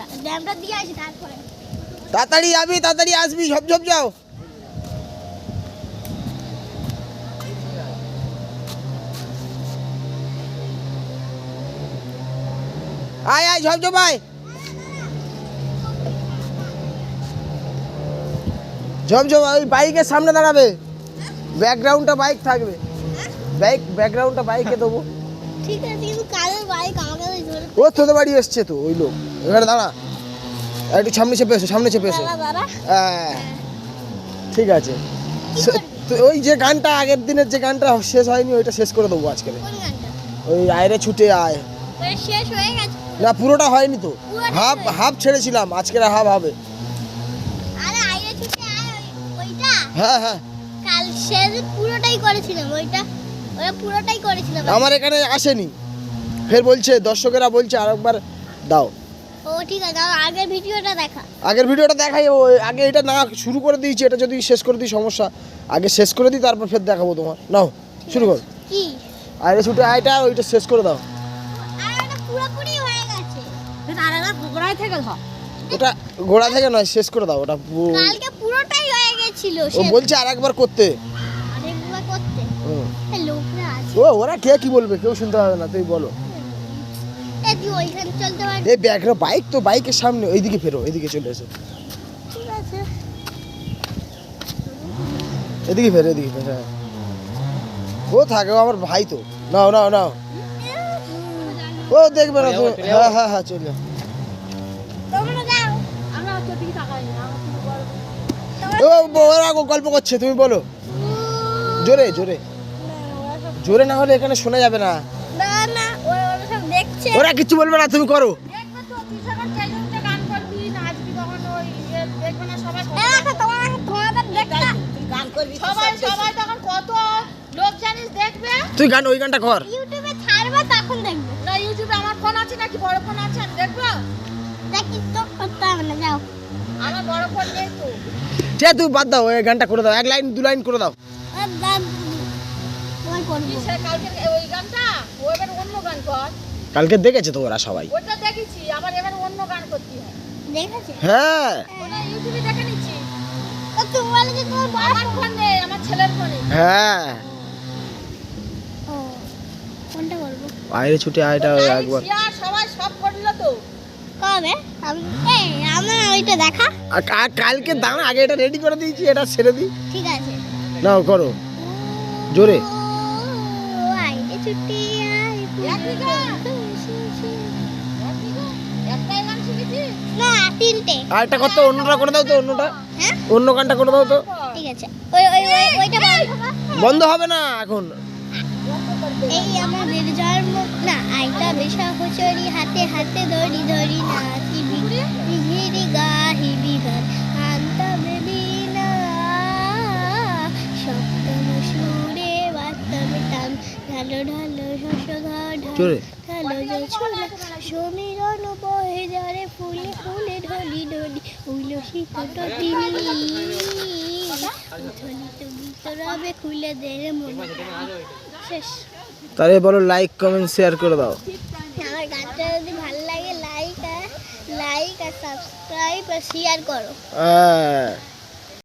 দাঁড়া ড্যামটা দিয়ে আসি তারপরে। তাড়াতাড়ি যাবি তাড়াতাড়ি আসবি ঝপ ঝপ যাও। আয় আয় ঝপ ঝপ আয়। ওই বাইকের সামনে দাঁড়াবে। ব্যাকগ্রাউন্ডটা বাইক থাকবে। বাইক ব্যাকগ্রাউন্ডটা বাইকে দেবো। ঠিক আছে কিন্তু কালের বাইক আমাকে ও তোদের বাড়ি এসছে তো ওই লোক। এবারে দাঁড়া। একটু সামনে চেপে এসো সামনে চেপে এসো। হ্যাঁ। ঠিক আছে। ওই যে গানটা আগের দিনের যে গানটা শেষ হয়নি ওইটা শেষ করে দেবো আজকে। ওই আয়রে ছুটে আয়। না পুরোটা হয়নি তো। হাফ হাফ ছেড়েছিলাম আজকের হাফ হবে। হ্যাঁ হ্যাঁ। কাল সেদিন পুরোটাই করেছিলাম ওইটা ওটা পুরোটাই করেছিলাম। আমার এখানে আসেনি। ফের বলছে দর্শকেরা বলছে আরেকবার দাও। ও ঠিক আছে আগের ভিডিওটা দেখা। আগের ভিডিওটা দেখাই আগে এটা না শুরু করে দিয়েছি এটা যদি শেষ করে দিই সমস্যা। আগে শেষ করে দিই তারপর ফের দেখাবো তোমার। নাও শুরু কর। কি? আরে ছুটে আয়টা ওইটা শেষ করে দাও। পুরোপুরি হয়ে গেছে। ওটা গোড়া থেকে নয় শেষ করে দাও ওটা কালকে পুরোটাই হয়ে গেছিল ও বলছে আর একবার করতে। আরেকবার করতে? ও ওরা কে কি বলবে কেউ শুনতে পাবে না তুই বলো। এই ব্যাগরা বাইক তো বাইকের সামনে ওইদিকে ফেরো এইদিকে চলে এসো। ঠিক আছে। এদিকে ফেরো এদিকে ফেরো হ্যাঁ। ও থাকে ও আমার ভাই তো? নাও নাও নাও। ও দেখবে না তো হ্যাঁ হ্যাঁ হ্যাঁ চলে যাও। তোমরা যাও। ও ওরা গল্প করছে তুমি বলো। জোরে জোরে। জোরে না হলে এখানে শোনা যাবে না ওরা ওরা সব দেখছে ওরা কিছু বলবে না তুমি করো। এ, দেখো, তোমার তোমাদের দেখতে সবাই সবাই তখন কত লোক জানিস দেখবে? তুই গান ওই গানটা কর। ইউটিউবে ছাড়বে তখন দেখবে। না ইউটিউবে আমার ফোন আছে নাকি? বড় ফোন আছে আমি দেখব? দেখি তো করতে হবে না যাও। আমার বড় ফোন নেই তো। ঠিক তুই বাদ দাও ওই গানটা করে দাও। এক লাইন দু লাইন করে দাও। করব। কালকে ওই গানটা? ও এবার অন্য গান কর। কালকে দেখেছে তো ওরা সবাই। ওটা দেখেছি আবার এবার অন্য গান করতে হয়। দেখেছে? হ্যাঁ। ওটা ইউটিউবে দেখে নিচ্ছি। ও তুমি যে তোমার বড় আমার আমার ছেলের ফোনে। হ্যাঁ। ও কোনটা করব বাইরে ছুটে আয়টা একবার। সবাই সব করল তো। কবে? এই আমার ওইটা দেখা। আর কা- কালকে দাঁড়া আগে এটা রেডি করে দিয়েছি এটা ছেড়ে দিই। ঠিক আছে। নাও করো। জোরে। ছুটি তিনটে। আর একটা কত অন্যটা করে দাও তো অন্যটা। হ্যাঁ? অন্য গানটা করে দাও তো। ঠিক আছে। ওই ওই ওই ওইটা বন্ধ হবে না এখন। এই আমাদের জন্ম না আইটা বেশা হুচরি হাতে হাতে ধরি ধরি নাচি বিঘিরি গাহি বিভার আন্তা বেবি না। সপ্তম সুরে বাস্তব টান ঢালো ঢালো শস্য ঘাট জোরে জোছনা সমীরণ বহে যারে ফুলে ফুলে ঢলি ঢলি উইল শীতল তিনি ভিতরাবে খুলে দে রে মনে। শেষ। তাহলে বলো লাইক কমেন্ট শেয়ার করে দাও। আমার গানটা যদি ভালো লাগে লাইক আর লাইক আর সাবস্ক্রাইব আর শেয়ার করো। হ্যাঁ।